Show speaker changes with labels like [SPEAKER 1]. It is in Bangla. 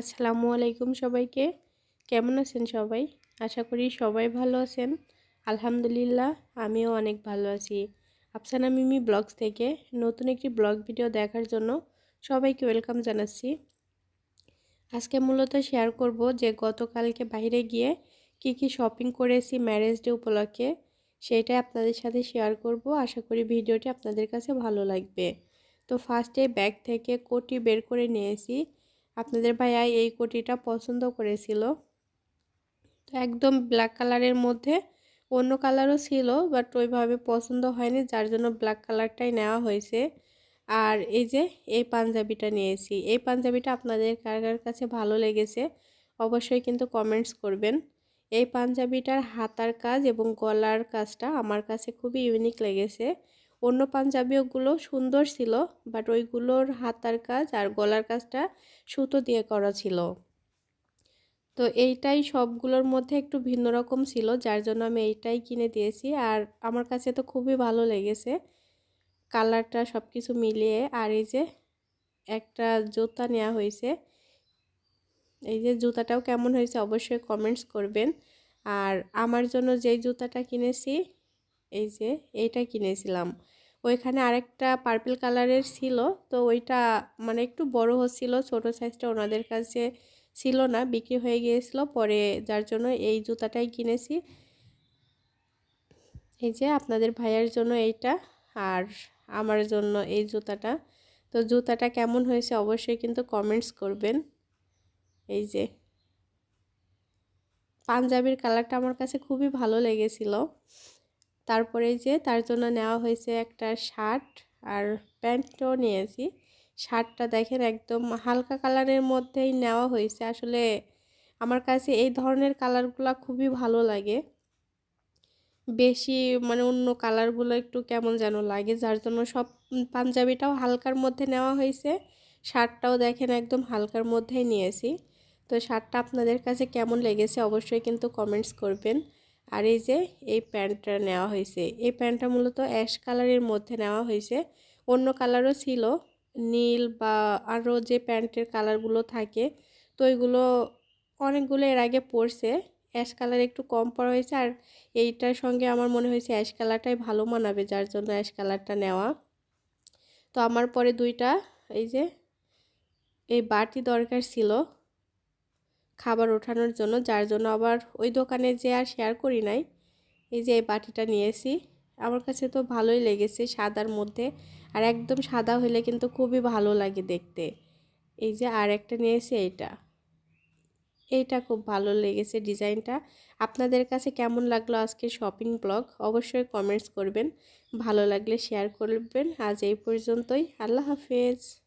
[SPEAKER 1] আসসালামু আলাইকুম সবাইকে। কেমন আছেন সবাই? আশা করি সবাই ভালো আছেন। আলহামদুলিল্লাহ, আমিও অনেক ভালো আছি। আফসানা মিমি ব্লগস থেকে নতুন একটি ব্লগ ভিডিও দেখার জন্য সবাইকে ওয়েলকাম জানাচ্ছি। আজকে মূলত শেয়ার করব যে গতকালকে বাইরে গিয়ে কি কি শপিং করেছি ম্যারেজ ডে উপলক্ষে, সেটাই আপনাদের সাথে শেয়ার করব। আশা করি ভিডিওটি আপনাদের কাছে ভালো লাগবে। তো ফার্স্টে ব্যাগ থেকে কোটি বের করে নিয়েছি। আপনাদের ভাইয়া এই কোটিটা পছন্দ করেছিল। তো একদম ব্ল্যাক কালারের মধ্যে অন্য কালারও ছিল বাট ওইভাবে পছন্দ হয়নি, যার জন্য ব্ল্যাক কালারটাই নেওয়া হয়েছে। আর এই যে, এই পাঞ্জাবিটা নিয়েছি। এই পাঞ্জাবিটা আপনাদের কার কার কাছে ভালো লেগেছে, অবশ্যই কিন্তু কমেন্টস করবেন। এই পাঞ্জাবিটার হাতার কাজ এবং গলার কাজটা আমার কাছে খুবই ইউনিক লেগেছে। অন্য পাঞ্জাবিগুলো সুন্দর ছিল বাট ওইগুলোর হাতার কাজ আর গলার কাজটা সুতো দিয়ে করা ছিল। তো এইটাই সবগুলোর মধ্যে একটু ভিন্ন রকম ছিল, যার জন্য আমি এইটাই কিনে দিয়েছি। আর আমার কাছে তো খুবই ভালো লেগেছে কালারটা সব কিছু মিলিয়ে। আর এই যে একটা জুতা নেওয়া হয়েছে, এই যে জুতাটাও কেমন হয়েছে অবশ্যই কমেন্টস করবেন। আর আমার জন্য যেই জুতাটা কিনেছি, এই যে এইটা কিনেছিলাম। ওইখানে আরেকটা পার্পল কালারের ছিল। তো ওইটা মানে একটু বড় হচ্ছিল, ছোট সাইজটা ওনাদের কাছে ছিল না, বিক্রি হয়ে গিয়েছিল। পরে যার জন্য এই জুতাটাই কিনেছি। এই যে আপনাদের ভাইয়ের জন্য এইটা আর আমার জন্য এই জুতাটা। তো জুতাটা কেমন হয়েছে অবশ্যই কিন্তু কমেন্টস করবেন। এই যে পাঞ্জাবির কালারটা আমার কাছে খুবই ভালো লেগেছিল। তারপরে যে তার জন্য নেওয়া হয়েছে একটা শার্ট আর প্যান্টও নিয়েছি। শার্টটা দেখেন একদম হালকা কালারের মধ্যেই নেওয়া হয়েছে। আসলে আমার কাছে এই ধরনের কালারগুলো খুবই ভালো লাগে। বেশি মানে অন্য কালারগুলো একটু কেমন যেন লাগে, যার জন্য সব পাঞ্জাবিটাও হালকার মধ্যে নেওয়া হয়েছে। শার্টটাও দেখেন একদম হালকার মধ্যেই নিয়েছি। তো শার্টটা আপনাদের কাছে কেমন লেগেছে অবশ্যই কিন্তু কমেন্টস করবেন। আর এই যে, এই প্যান্টটা নেওয়া হয়েছে। এই প্যান্টটা মূলত অ্যাশ কালারের মধ্যে নেওয়া হয়েছে। অন্য কালারও ছিল, নীল বা আরও যে প্যান্টের কালারগুলো থাকে, তো ওইগুলো অনেকগুলো এর আগে পড়ছে অ্যাশ কালার একটু কম পড়া হয়েছে আর এইটার সঙ্গে আমার মনে হয়েছে অ্যাশ কালারটাই ভালো মানাবে যার জন্য অ্যাশ কালারটা নেওয়া। তো আমার পরে দুইটা, এই যে, এই বাটি দরকার ছিল। খাবার ওঠানোর জন্য, যার জন্য আবার ওই দোকানে যে আর শেয়ার করি নাই, এই যে এই বাটিটা নিয়েছি। আমার কাছে তো ভালোই লেগেছে সাদার মধ্যে, আর একদম সাদা হলে কিন্তু খুবই ভালো লাগে দেখতে। এই যে আর একটা নিয়েছি এইটা। এইটা খুব ভালো লেগেছে ডিজাইনটা। আপনাদের কাছে কেমন লাগল আজকে শপিং ব্লগ অবশ্যই কমেন্টস করবেন। ভালো লাগলে শেয়ার করবেন। আজ এই পর্যন্তই। আল্লাহ হাফেজ।